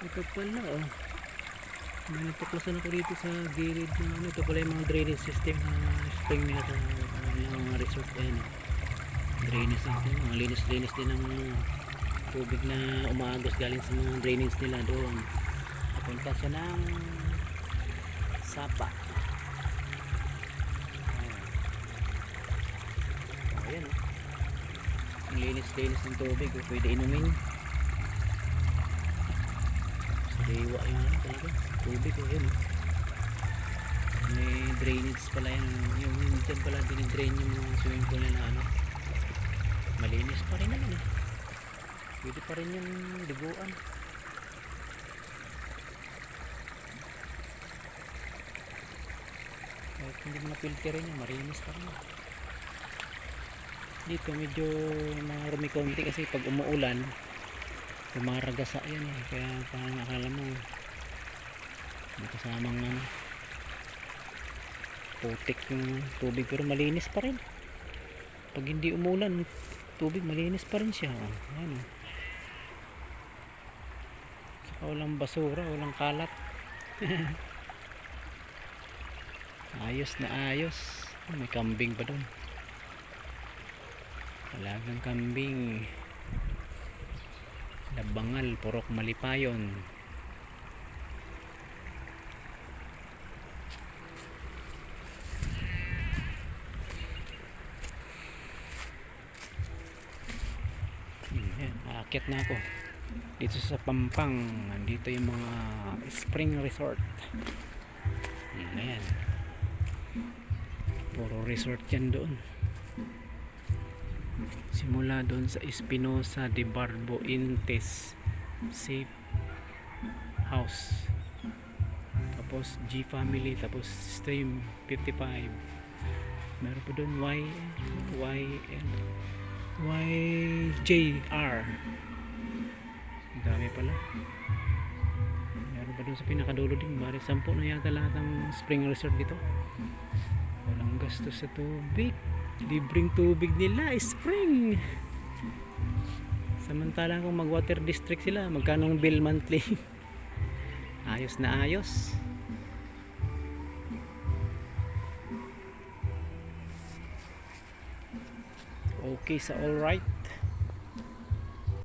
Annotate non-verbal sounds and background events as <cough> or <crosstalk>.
Ito pala oh. May natuklasan ako dito sa gilid ng ano. Ito pala yung mga drainage system na spring nila sa uh, mga resort. Ayan oh. Drainage system. Mga linis-linis din ng tubig na umaagos galing sa mga drainage nila doon. Papunta siya ng Sapa. Ayan. Oh, oh. Ang linis-linis ng tubig. Oh. Pwede inumin. Sariwa yung ano talaga. Tubig. Ayan oh. May drainage pala yan. Yung, yung dyan pala dinidrain yung mga swimming pool na ano. Malinis pa rin naman eh. Pwede pa rin yung liguan. Kahit hindi mo na-filterin yun, marinis pa rin. Dito medyo marumi konti kasi pag umuulan, kumaragasa yan eh. Kaya parang akala kasamang ano, putik yung tubig pero malinis pa rin. Pag hindi umulan, tubig malinis pa rin siya. Oh. Saka walang basura, walang kalat. <laughs> ayos na ayos. May kambing pa doon. Alagang kambing. Labangal, purok malipayon. Ayan, aakyat na ako. Dito sa Pampang, nandito yung mga spring resort. Ayan. Puro resort yan doon. Simula doon sa Espinosa de Barbo Intes Safe House. Tapos G Family, tapos Stream 55. Meron pa doon Y, Y, YJR. Ang dami pala. Meron pa doon sa pinakadulo din. Bari, sampu na yata lahat ng spring resort dito. Walang gastos sa tubig. Libreng tubig nila, spring. Samantalang kung mag water district sila, magkano bill monthly? <laughs> ayos na ayos. okay sa all right.